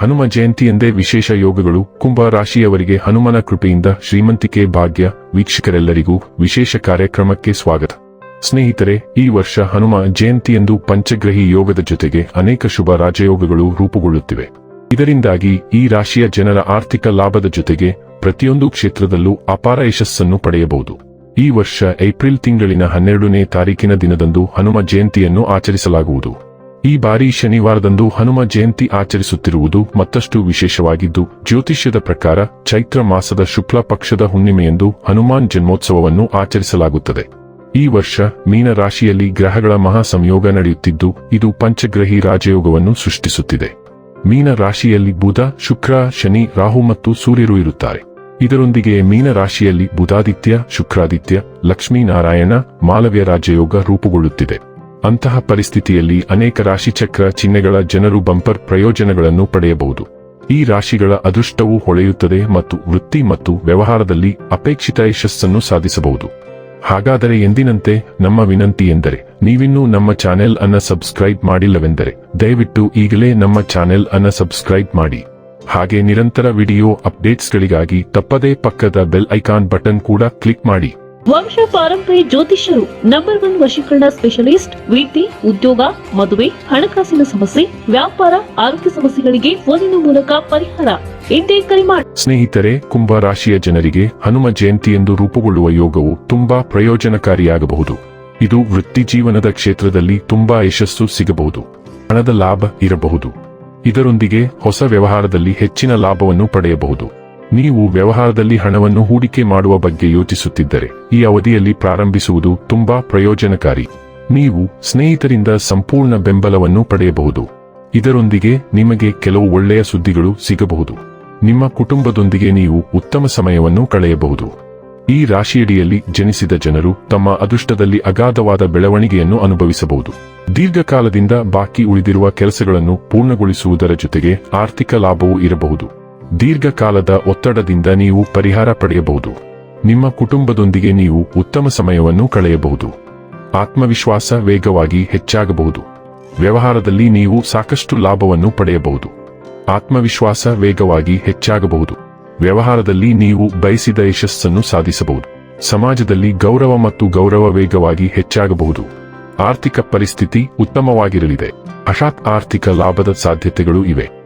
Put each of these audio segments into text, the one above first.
ಹನುಮ ಜಯಂತಿ ಎಂದೇ ವಿಶೇಷ ಯೋಗಗಳು ಕುಂಭ ರಾಶಿಯವರಿಗೆ ಹನುಮನ ಕೃಪೆಯಿಂದ ಶ್ರೀಮಂತಿಕೆ ಭಾಗ್ಯ ವೀಕ್ಷಕರೆಲ್ಲರಿಗೂ ವಿಶೇಷ ಕಾರ್ಯಕ್ರಮಕ್ಕೆ ಸ್ವಾಗತ. ಸ್ನೇಹಿತರೆ, ಈ ವರ್ಷ ಹನುಮ ಜಯಂತಿಯಂದು ಪಂಚಗ್ರಹಿ ಯೋಗದ ಜೊತೆಗೆ ಅನೇಕ ಶುಭ ರಾಜಯೋಗಗಳು ರೂಪುಗೊಳ್ಳುತ್ತಿವೆ. ಇದರಿಂದಾಗಿ ಈ ರಾಶಿಯ ಜನರ ಆರ್ಥಿಕ ಲಾಭದ ಜೊತೆಗೆ ಪ್ರತಿಯೊಂದು ಕ್ಷೇತ್ರದಲ್ಲೂ ಅಪಾರ ಯಶಸ್ಸನ್ನು ಪಡೆಯಬಹುದು. ಈ ವರ್ಷ ಏಪ್ರಿಲ್ ತಿಂಗಳಿನ ಹನ್ನೆರಡನೇ ತಾರೀಕಿನ ದಿನದಂದು ಹನುಮ ಜಯಂತಿಯನ್ನು ಆಚರಿಸಲಾಗುವುದು. ಈ ಬಾರಿ ಶನಿವಾರದಂದು ಹನುಮ ಜಯಂತಿ ಆಚರಿಸುತ್ತಿರುವುದು ಮತ್ತಷ್ಟು ವಿಶೇಷವಾಗಿದ್ದು, ಜ್ಯೋತಿಷ್ಯದ ಪ್ರಕಾರ ಚೈತ್ರ ಮಾಸದ ಶುಕ್ಲ ಪಕ್ಷದ ಹುಣ್ಣಿಮೆಯಂದು ಹನುಮಾನ್ ಜನ್ಮೋತ್ಸವವನ್ನು ಆಚರಿಸಲಾಗುತ್ತದೆ. ಈ ವರ್ಷ ಮೀನ ರಾಶಿಯಲ್ಲಿ ಗ್ರಹಗಳ ಮಹಾ ಸಂಯೋಗ ನಡೆಯುತ್ತಿದ್ದು, ಇದು ಪಂಚಗ್ರಹಿ ರಾಜಯೋಗವನ್ನು ಸೃಷ್ಟಿಸುತ್ತಿದೆ. ಮೀನ ರಾಶಿಯಲ್ಲಿ ಬುಧ, ಶುಕ್ರ, ಶನಿ, ರಾಹು ಮತ್ತು ಸೂರ್ಯರು ಇರುತ್ತಾರೆ. ಇದರೊಂದಿಗೆ ಮೀನ ರಾಶಿಯಲ್ಲಿ ಬುಧಾದಿತ್ಯ, ಶುಕ್ರಾದಿತ್ಯ, ಲಕ್ಷ್ಮೀನಾರಾಯಣ, ಮಾಲವ್ಯ ರಾಜಯೋಗ ರೂಪುಗೊಳ್ಳುತ್ತಿದೆ. ಅಂತಹ ಪರಿಸ್ಥಿತಿಯಲ್ಲಿ ಅನೇಕ ರಾಶಿಚಕ್ರ ಚಿಹ್ನೆಗಳ ಜನರು ಬಂಪರ್ ಪ್ರಯೋಜನಗಳನ್ನು ಪಡೆಯಬಹುದು. ಈ ರಾಶಿಗಳ ಅದೃಷ್ಟವು ಹೊಳೆಯುತ್ತದೆ ಮತ್ತು ವೃತ್ತಿ ಮತ್ತು ವ್ಯವಹಾರದಲ್ಲಿ ಅಪೇಕ್ಷಿತ ಯಶಸ್ಸನ್ನು ಸಾಧಿಸಬಹುದು. ಹಾಗಾದರೆ ಎಂದಿನಂತೆ ನಮ್ಮ ವಿನಂತಿ ಎಂದರೆ, ನೀವಿನ್ನೂ ನಮ್ಮ ಚಾನೆಲ್ ಅನ್ನ ಸಬ್ಸ್ಕ್ರೈಬ್ ಮಾಡಿಲ್ಲವೆಂದರೆ, ದಯವಿಟ್ಟು ಈಗಲೇ ನಮ್ಮ ಚಾನೆಲ್ ಅನ್ನ ಸಬ್ಸ್ಕ್ರೈಬ್ ಮಾಡಿ. ಹಾಗೆ ನಿರಂತರ ವಿಡಿಯೋ ಅಪ್ಡೇಟ್ಸ್ಗಳಿಗಾಗಿ ತಪ್ಪದೇ ಪಕ್ಕದ ಬೆಲ್ ಐಕಾನ್ ಬಟನ್ ಕೂಡ ಕ್ಲಿಕ್ ಮಾಡಿ. ವಂಶ ಪಾರಂಪರ್ಯ ಜ್ಯೋತಿಷ್ಯರು ನಂಬರ್ ಒನ್ ವಶೀಕರಣ ಸ್ಪೆಷಲಿಸ್ಟ್ ವಿದ್ಯೆ ಉದ್ಯೋಗ, ಮದುವೆ, ಹಣಕಾಸಿನ ಸಮಸ್ಯೆ, ವ್ಯಾಪಾರ, ಆರೋಗ್ಯ ಸಮಸ್ಯೆಗಳಿಗೆ ಫೋನಿನ ಮೂಲಕ ಪರಿಹಾರ. ಸ್ನೇಹಿತರೆ, ಕುಂಭ ರಾಶಿಯ ಜನರಿಗೆ ಹನುಮ ಜಯಂತಿ ಎಂದು ರೂಪುಗೊಳ್ಳುವ ಯೋಗವು ತುಂಬಾ ಪ್ರಯೋಜನಕಾರಿಯಾಗಬಹುದು. ಇದು ವೃತ್ತಿ ಜೀವನದ ಕ್ಷೇತ್ರದಲ್ಲಿ ತುಂಬಾ ಯಶಸ್ಸು ಸಿಗಬಹುದು. ಹಣದ ಲಾಭ ಇರಬಹುದು. ಇದರೊಂದಿಗೆ ಹೊಸ ವ್ಯವಹಾರದಲ್ಲಿ ಹೆಚ್ಚಿನ ಲಾಭವನ್ನು ಪಡೆಯಬಹುದು. ನೀವು ವ್ಯವಹಾರದಲ್ಲಿ ಹಣವನ್ನು ಹೂಡಿಕೆ ಮಾಡುವ ಬಗ್ಗೆ ಯೋಚಿಸುತ್ತಿದ್ದರೆ, ಈ ಅವಧಿಯಲ್ಲಿ ಪ್ರಾರಂಭಿಸುವುದು ತುಂಬಾ ಪ್ರಯೋಜನಕಾರಿ. ನೀವು ಸ್ನೇಹಿತರಿಂದ ಸಂಪೂರ್ಣ ಬೆಂಬಲವನ್ನು ಪಡೆಯಬಹುದು. ಇದರೊಂದಿಗೆ ನಿಮಗೆ ಕೆಲವು ಒಳ್ಳೆಯ ಸುದ್ದಿಗಳು ಸಿಗಬಹುದು. ನಿಮ್ಮ ಕುಟುಂಬದೊಂದಿಗೆ ನೀವು ಉತ್ತಮ ಸಮಯವನ್ನು ಕಳೆಯಬಹುದು. ಈ ರಾಶಿಯಡಿಯಲ್ಲಿ ಜನಿಸಿದ ಜನರು ತಮ್ಮ ಅದೃಷ್ಟದಲ್ಲಿ ಅಗಾಧವಾದ ಬೆಳವಣಿಗೆಯನ್ನು ಅನುಭವಿಸಬಹುದು. ದೀರ್ಘಕಾಲದಿಂದ ಬಾಕಿ ಉಳಿದಿರುವ ಕೆಲಸಗಳನ್ನು ಪೂರ್ಣಗೊಳಿಸುವುದರ ಜೊತೆಗೆ ಆರ್ಥಿಕ ಲಾಭವೂ ಇರಬಹುದು. ದೀರ್ಘಕಾಲದ ಒತ್ತಡದಿಂದ ನೀವು ಪರಿಹಾರ ಪಡೆಯಬಹುದು. ನಿಮ್ಮ ಕುಟುಂಬದೊಂದಿಗೆ ನೀವು ಉತ್ತಮ ಸಮಯವನ್ನು ಕಳೆಯಬಹುದು. ಆತ್ಮವಿಶ್ವಾಸ ವೇಗವಾಗಿ ಹೆಚ್ಚಾಗಬಹುದು. ವ್ಯವಹಾರದಲ್ಲಿ ನೀವು ಸಾಕಷ್ಟು ಲಾಭವನ್ನು ಪಡೆಯಬಹುದು. ಆತ್ಮವಿಶ್ವಾಸ ವೇಗವಾಗಿ ಹೆಚ್ಚಾಗಬಹುದು. ವ್ಯವಹಾರದಲ್ಲಿ ನೀವು ಬಯಸಿದ ಯಶಸ್ಸನ್ನು ಸಾಧಿಸಬಹುದು. ಸಮಾಜದಲ್ಲಿ ಗೌರವ ಮತ್ತು ಗೌರವ ವೇಗವಾಗಿ ಹೆಚ್ಚಾಗಬಹುದು. ಆರ್ಥಿಕ ಪರಿಸ್ಥಿತಿ ಉತ್ತಮವಾಗಿರಲಿದೆ. ಅಶಾತ್ ಆರ್ಥಿಕ ಲಾಭದ ಸಾಧ್ಯತೆಗಳು ಇವೆ.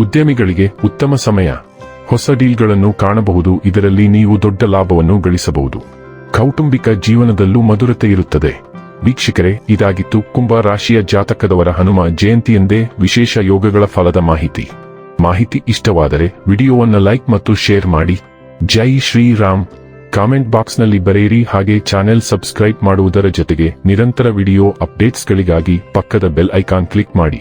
ಉದ್ಯಮಿಗಳಿಗೆ ಉತ್ತಮ ಸಮಯ. ಹೊಸ ಡೀಲ್ಗಳನ್ನು ಕಾಣಬಹುದು, ಇದರಲ್ಲಿ ನೀವು ದೊಡ್ಡ ಲಾಭವನ್ನು ಗಳಿಸಬಹುದು. ಕೌಟುಂಬಿಕ ಜೀವನದಲ್ಲೂ ಮಧುರತೆ ಇರುತ್ತದೆ. ವೀಕ್ಷಕರೇ, ಇದಾಗಿತ್ತು ಕುಂಭ ರಾಶಿಯ ಜಾತಕದವರ ಹನುಮ ಜಯಂತಿಯೆಂದೇ ವಿಶೇಷ ಯೋಗಗಳ ಫಲದ ಮಾಹಿತಿ. ಮಾಹಿತಿ ಇಷ್ಟವಾದರೆ ವಿಡಿಯೋವನ್ನು ಲೈಕ್ ಮತ್ತು ಶೇರ್ ಮಾಡಿ. ಜೈ ಶ್ರೀರಾಮ್. ಕಾಮೆಂಟ್ ಬಾಕ್ಸ್ನಲ್ಲಿ ಬರೆಯಿರಿ ಹಾಗೆ ಚಾನೆಲ್ ಸಬ್ಸ್ಕ್ರೈಬ್ ಮಾಡುವುದರ ಜೊತೆಗೆ ನಿರಂತರ ವಿಡಿಯೋ ಅಪ್ಡೇಟ್ಸ್ಗಳಿಗಾಗಿ ಪಕ್ಕದ ಬೆಲ್ ಐಕಾನ್ ಕ್ಲಿಕ್ ಮಾಡಿ.